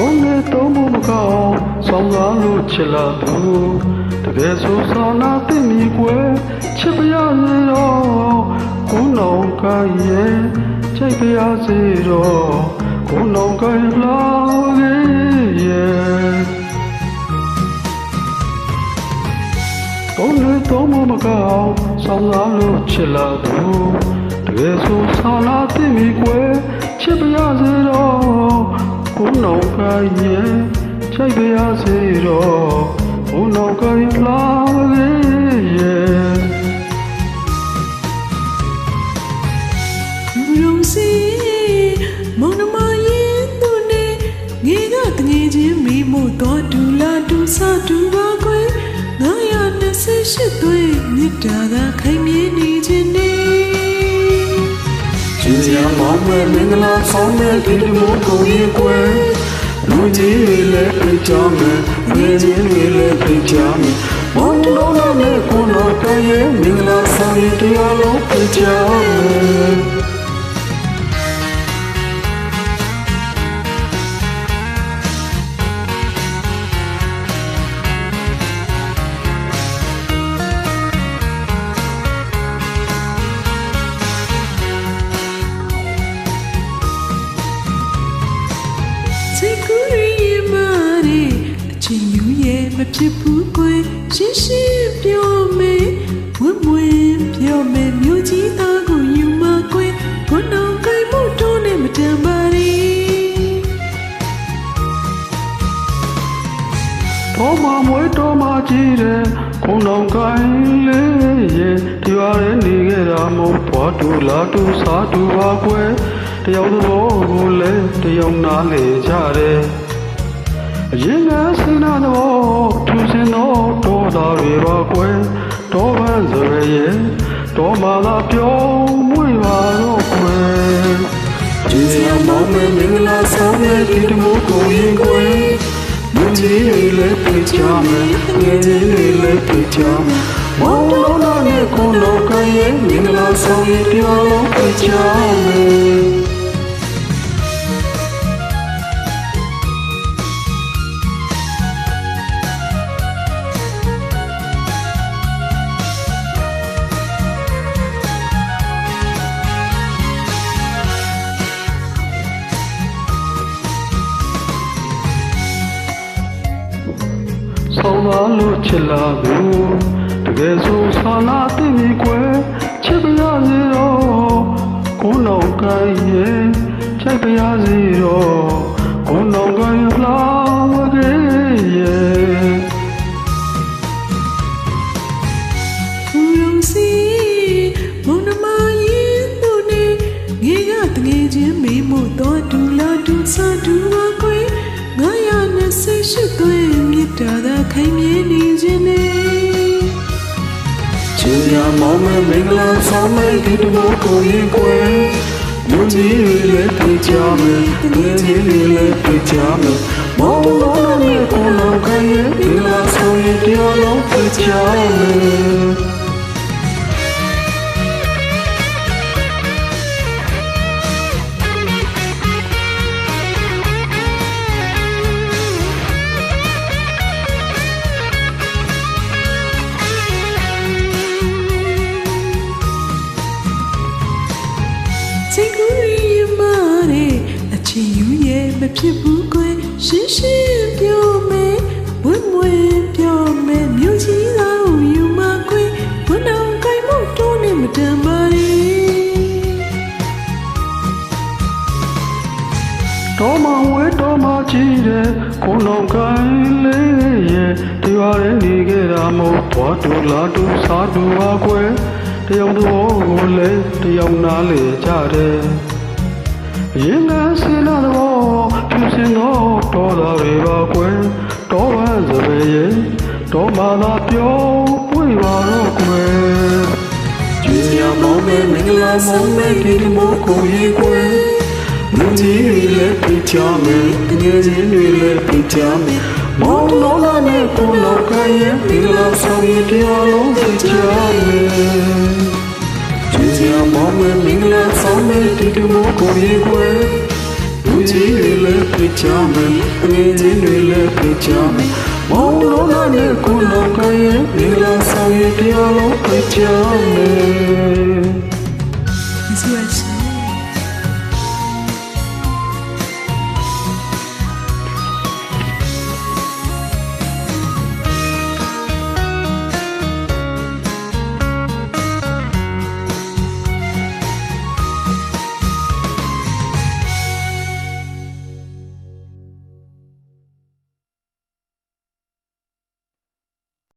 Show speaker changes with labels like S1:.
S1: ဘုံနဲ့သုံးဖို့မကောင်းဆောင်းကားလို့ချစ်လာသူတကယ်ဆိုဆောင်နာသိမိကွယ်ချစ်ပါရစေတော့ကိုယ်နောင်ကရဲ့ချိတ်ပါရစေတော့ကိုယ်နောင်ကလာခဲ့ရဲ့ဘုံနဲ့သုံးမမကောင်းဆောင်းလာလို့ချစ်လာသူတကယ်ဆိုဆောင်းလာသိမိကွယ်ချစ်ပါရစေတော့ ကိုယ်နောက်ကရဲ့ချိတ်ပါရစေတော့ကိုယ်နောက်ကလာခဲ့ရဲ့
S2: ရုံစီမုံနမရင်သူနေငေကတငယ်ချင်းမိမို့တော့ဒူလာဒူဆဒူပါကွယ်928သွေးမြစ်တာကခိုင်မြဲနေခြင်းနေ
S1: ကျင်းစရာမောင်းမဲ့မင်္ဂလာဆောင်မဲ့ဒီတမိုးကိုရင်ကွယ်လူကြီးတွေလည်းပြကြမယ်ငယ်ချင်းတွေလည်းပြကြမယ်မောင်တော်နဲ့ကိုယ်တော်ကရဲ့မင်္ဂလာဆောင်ရင်တရားလုံးပြကြမယ်
S2: မဖြစ်ဘူးကွယ်ရှင်းရှင်းပြောမယ်ဝတ်မွေပြောမယ်မြို့ကြီးသားကိုယူမကွယ်ဘုံတော်ကိုင်မှုတော့နဲ့မတန်ပါရီ
S1: တော်မမွေးတော်မကြည့်တဲ့ခုံတော်ကိုင်းလေးရဲ့တရားရဲ့နေခဲ့တာမဟုတ်ဘွားတူလာတူစားတူပါကွယ်တယောက်သဘောကိုလည်းတယောက်နားလေကြတယ် အရင်ကစင်နာတော့သူစင်တော့တော်သားတွေပါကွယ်တော်ပန်းစရရဲ့တော်မာလာပြောမွေပါတော့ကွယ်ကျေးဇူးမောင်းမဲ့မင်္ဂလာဆောင်ရဲ့ဒီတမိုးကိုရင်ကွယ်လူကြီးတွေလည်းပြကြမယ်ငယ်ကြီးတွေလည်းပြကြမယ်မောင်တော်တော်နဲ့ကိုယ်တော်ကရဲ့မင်္ဂလာဆောင်ရတရားလုံးပြကြမယ် ဆောင်းလာလို့ချစ်လာသူတကယ်ဆိုဆောင်းလာသိမိကွယ်ချစ်ပါရစေတော့ကိုယ်နောက်ကရဲ့ချိတ်ပါရစေတော့ကိုယ်နောက်ကလာဝခဲ့ရဲ့
S2: ရုံ နေခြင်းနေ
S1: ချင်ရမောင်မဲ့မင်္ဂလာဆောင်မဲ့ဒီတမိုးကိုရင်ကွယ်လူကြီးတွေလည်းပြကြမယ်ငယ်ကြီးတွေလည်းပြကြမယ်မောင်တော်နဲ့ကိုယ်တော်ကရဲ့မင်္ဂလာဆောင်ရင်တရားလုံးပြကြမယ်
S2: စိတ်ကူးရည်မာတဲ့အချင်းယူရဲ့မဖြစ်ဘူးကွယ်ရှင်းရှင်းပြောမယ်ဝတ်မွေပြောမယ်မြို့ကြီးသားကိုယူမကွယ်ဘုံတော်ကိုင်မှုတော့နဲ့မတန်ပါရီ
S1: တော်မဝဲတော်မကြည့်တဲ့ခုံတော်ကိုင်းလေးရဲ့တရားရဲ့နေခဲ့တာမဟုတ်ဘွားတူလာတူစားတူပါကွယ် တယောက်သဘောကိုလည်းတယောက်နားလေကြတယ်ရင်ကစင်နာတော့သူစင်တော့တော်သားတွေပါကွယ်တော်ပန်းစပယ်ရဲ့တော်မာသာပြောပွေပါတော့ကွယ်ကျေးဇူးမောင်းမဲ့မင်္ဂလာဆောင်မဲ့ဒီမိုးကိုရေကွယ်လူကြီးတွေလည်းပြချမယ်ငယ်ချင်းတွေလည်းပြချမယ် မောင်တော်လာနဲ့ကိုယ်တော်ကရဲ့ဒီလိုဆောင်ရတရားလုံးပြချမယ်ကျေးဇူးမောင်မင်္ဂလာဆောင်မဲ့ဒီတမိုးကိုရေကွယ်လူကြီးတွေလည်းဖိတ်ချမယ်အငယ်ချင်းတွေလည်းဖိတ်ချမယ်မောင်တော်နဲ့ကိုနောက်ကရဲ့ဒီလာဆောင်ရတရားလုံးဖိတ်ချမယ်